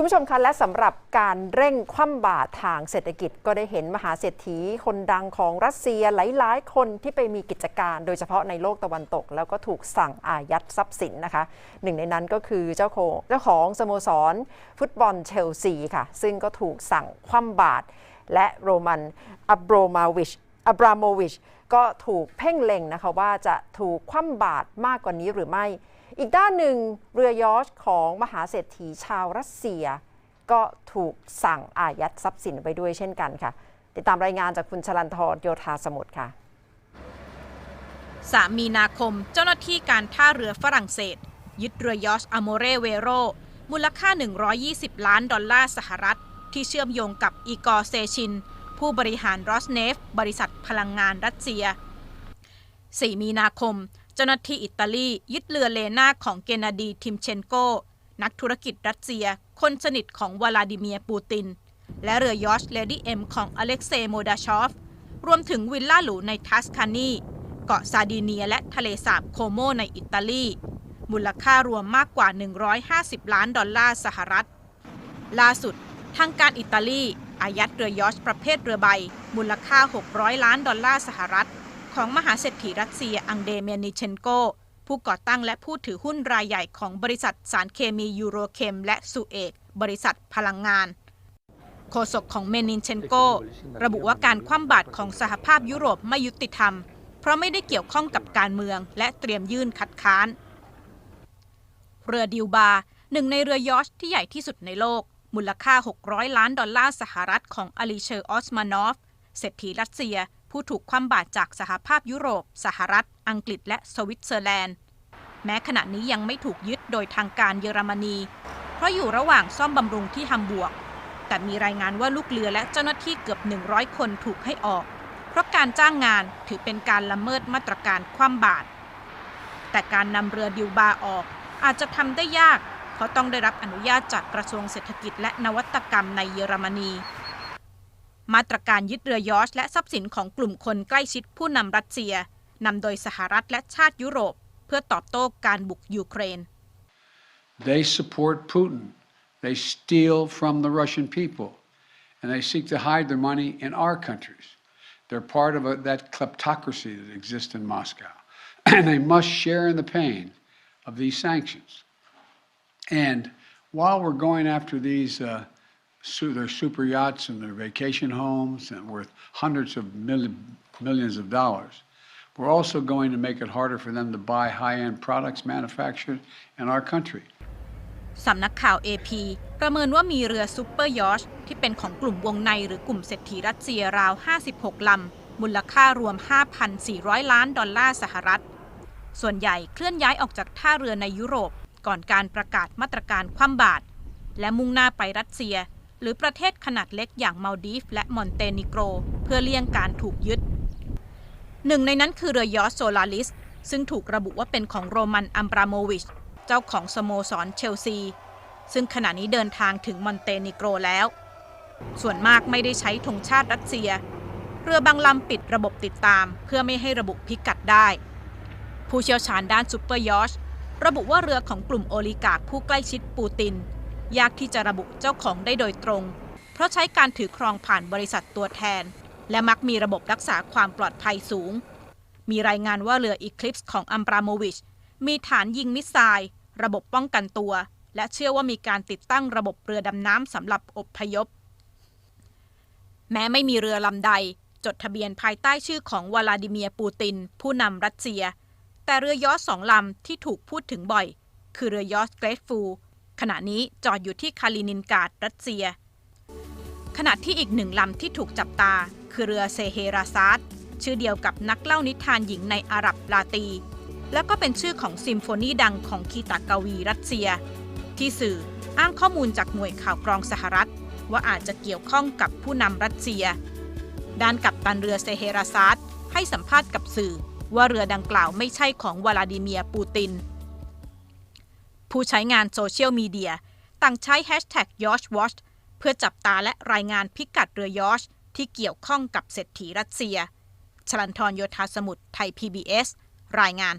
คุณผู้ชมคะและสำหรับการเร่งคว่ำบาตรทางเศรษฐกิจก็ได้เห็นมหาเศรษฐีคนดังของรัสเซียหลาย ๆ คนที่ไปมีกิจการ โดยเฉพาะในโลกตะวันตก แล้วก็ถูกสั่งอายัดทรัพย์สินนะคะหนึ่งในนั้นก็คือเจ้าของเจ้าของสโมสร ฟุตบอลเชลซีค่ะ ซึ่งก็ถูกสั่งคว่ำบาตรและโรมันอับโรมาวิชอับราโมวิชก็ถูกเพ่งเล็งนะคะว่าจะถูกคว่ำบาตรมากกว่านี้หรือไม่ อีกด้านหนึ่งเรือยอชของมหาเศรษฐีชาวรัสเซีย ก็ถูกสั่งอายัดทรัพย์สินไปด้วยเช่นกันค่ะ ติดตามรายงานจากคุณชลันทรโยธาสมุทรค่ะส3มีนาคมเจ้าหน้าที่การท่าเรือฝรั่งเศส ยึดเรือยอชอโมเรเวโร มูลค่า 120 ล้านดอลลาร์สหรัฐ ที่เชื่อมโยงกับอีกอร์เซชิน ผู้บริหารรอสเนฟ บริษัทพลังงานรัสเซีย 4 มีนาคม เจ้าหน้าที่อิตาลียึดเรือเลนาของเกนาดีทิมเชนโก นักธุรกิจรัสเซีย คนสนิทของวลาดิเมียร์ปูติน และเรือยอชเลดี้เอ็มของอเล็กเซย์โมดาชอฟ รวมถึงวิลล่าหรูในทัสคานี เกาะซาดิเนียและทะเลสาบโคโมในอิตาลี มูลค่ารวมมากกว่า 150 ล้านดอลลาร์สหรัฐ ล่าสุดทางการอิตาลีอายัดเรือยอชประเภทเรือใบ มูลค่า 600 ล้านดอลลาร์สหรัฐ ของมหาเศรษฐีรัสเซียอังเดเมีนิเชนโก ผู้ก่อตั้งและผู้ถือหุ้นรายใหญ่ของบริษัทสารเคมียูโรเคม และสุเอกบริษัทพลังงาน โฆษกของเมนินเชนโก ระบุว่าการคว่ำบาตรของสหภาพยุโรปไม่ยุติธรรม เพราะไม่ได้เกี่ยวข้องกับการเมือง และเตรียมยื่นคัดค้าน เรือดิวบาหนึ่งในเรือยอชที่ใหญ่ที่สุดในโลก มูลค่า 600 ล้านดอลลาร์สหรัฐของอลีเชอร์ออสมานอฟเศรษฐีรัสเซีย ผู้ถูกคว่ำบาตรจากสหภาพยุโรป สหรัฐ อังกฤษและสวิตเซอร์แลนด์ แม้ขณะนี้ยังไม่ถูกยึดโดยทางการเยอรมนี เพราะอยู่ระหว่างซ่อมบำรุงที่ฮัมบวร์กแต่มีรายงานว่าลูกเรือและเจ้าหน้าที่เกือบ 100 คนถูกให้ออก เพราะการจ้างงานถือเป็นการละเมิดมาตรการคว่ำบาตรแต่การนำเรือดิวบาออก อาจจะทำได้ยาก เพราะต้องได้รับอนุญาตจากกระทรวงเศรษฐกิจและนวัตกรรมในเยอรมนี มาตรการยึดเรือยอชและทรัพย์สินของกลุ่มคนใกล้ชิดผู้นำรัสเซียนำโดยสหรัฐและชาติยุโรป เพื่อตอบโต้การบุกยูเครน They support Putin. They steal from the Russian people. And they seek to hide their money in our countries. They're part of a, that kleptocracy that exists in Moscow. And they must share in the pain of these sanctions. And while we're going after these, uh, su- their super yachts and their vacation homes and worth hundreds of million, millions of dollars, we're also going to make it harder for them to buy high end products manufactured in our country. สำนักข่าว AP ประเมินว่ามีเรือซูเปอร์ยอชที่เป็นของกลุ่มวงในหรือกลุ่มเศรษฐีรัสเซียราว 56 ลำ มูลค่ารวม 5,400 ล้านดอลลาร์สหรัฐ ส่วนใหญ่เคลื่อนย้ายออกจากท่าเรือในยุโรป ก่อนการประกาศมาตรการคว่ำบาตรและมุ่งหน้าไปรัสเซีย หรือประเทศขนาดเล็กอย่างมาลดีฟและมอนเตนิโกร เพื่อเลี่ยงการถูกยึด หนึ่งในนั้นคือเรือยอชโซลาริส ซึ่งถูกระบุว่าเป็นของโรมันอัมบราโมวิช เจ้าของสโมสรเชลซี ซึ่งขณะนี้เดินทางถึงมอนเตนิโกรแล้ว ส่วนมากไม่ได้ใช้ธงชาติรัสเซีย เรือบางลำปิดระบบติดตาม เพื่อไม่ให้ระบุพิกัดได้ ผู้เชี่ยวชาญด้านซูเปอร์ยอชระบุว่าเรือของกลุ่มโอลิการ์คผู้ใกล้ชิดปูติน ยากที่จะระบุเจ้าของได้โดยตรง เพราะใช้การถือครองผ่านบริษัทตัวแทน และมักมีระบบรักษาความปลอดภัยสูง มีรายงานว่าเรืออีคลิปส์ของอัมบราโมวิช มีฐานยิงมิสไซล์ระบบป้องกันตัว และเชื่อว่ามีการติดตั้งระบบเรือดำน้ำสำหรับอบพยพ แม้ไม่มีเรือลำใด จดทะเบียนภายใต้ชื่อของวลาดิเมียร์ปูติน ผู้นำรัสเซีย แต่เรือยอชสองลำที่ถูกพูดถึงบ่อย คือเรือยอชเกรทฟูล ขณะนี้จอดอยู่ที่คาลินินกราดรัสเซีย ขณะที่อีกหนึ่งลำที่ถูกจับตา คือเรือเซเฮราซาดชื่อเดียวกับนักเล่านิทานหญิงในอาหรับลาตี และก็เป็นชื่อของซิมโฟนีดังของคีตากาวีรัสเซีย ที่สื่ออ้างข้อมูลจากหน่วยข่าวกรองสหรัฐ ว่าอาจจะเกี่ยวข้องกับผู้นำรัสเซีย ด้านกัปตันเรือเซเฮราซาดให้สัมภาษณ์กับสื่อ ว่าเรือดังกล่าวไม่ใช่ของวลาดิเมียร์ปูติน ผู้ใช้งานโซเชียลมีเดียต่างใช้แฮชแท็กยอชวอชเพื่อจับตาและรายงานพิกัดเรือยอชที่เกี่ยวข้องกับเศรษฐีรัสเซีย ชลันทรโยธาสมุทรไทย PBS รายงาน